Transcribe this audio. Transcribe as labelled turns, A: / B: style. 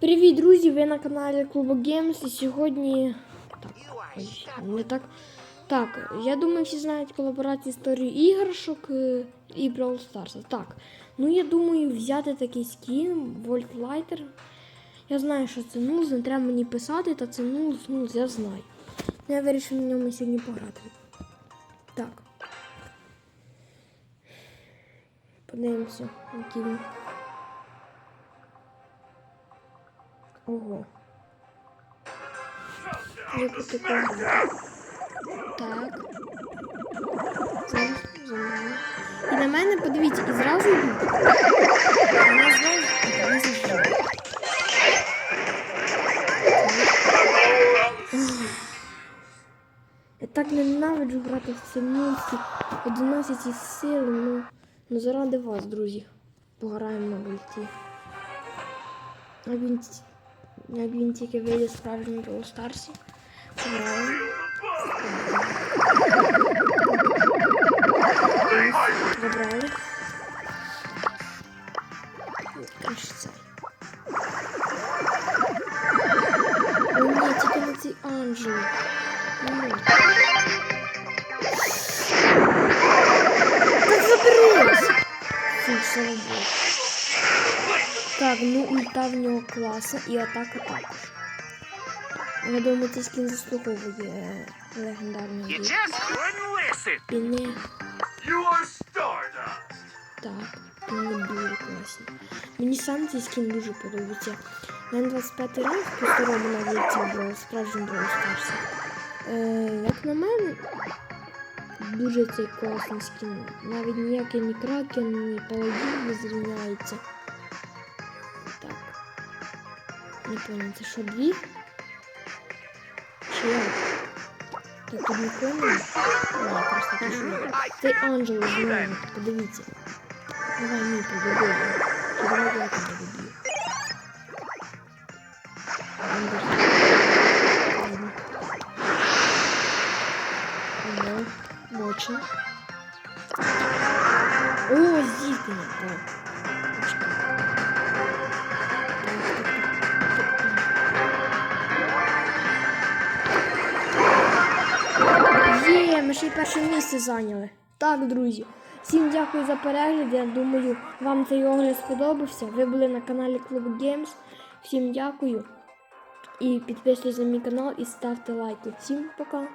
A: Привіт, друзі! Ви на каналі Клубу Games і сьогодні. Так, ой, не так. Так, я думаю, всі знають колаборацію історії іграшок е, і Brawl Stars. Так. Ну я думаю взяти такий скін, Lighter. Я знаю, що це нуз, не треба мені писати, та це нуз, нуз, я знаю. Я вирішив на ньому сьогодні пограти. Так. Подивимося, який він. Ого. Яку таку. Так. І на мене, подивіться, і зразу йдуть. Вона. Я так ненавиджу грати в ці мульті, 11 сили, ну, ну заради вас, друзі. Пограємо на вольті. Як він, як він тільки вийде справжній Brawl Старсі. Пограємо. Забрали. Цей. О, ні, тільки на цей Анджелі. Ну. Так заберись! Фу, слава Богу. Так, ну ульта в нього класна і атака також. Я думаю, цей скін заслуговує
B: just couldn't
A: піни. Так, вони дуже класні. Мені сам цей скін дуже подобається. У мене 25 ранг по старому на вулиці брав справжнім Brawl Stars. Е, як на мене, дуже цей класний скін. Навіть ніякий ні кракен, ні паладін не зрівняється. Не понял, це що дві? Чи? Так тут нікого немає? Ні, просто що. Цей Анджело знову, подивіться. Давай мій побудуй. Чи давай я тебе доб'ю. Ладно. Мощно. О, зіткнення. Так. Є, ми ще й перше місце зайняли. Так, друзі. Всім дякую за перегляд. Я думаю, вам цей огляд сподобався. Ви були на каналі Club Games. Всім дякую. І підписуйтесь на мій канал і ставте лайки. Всім пока!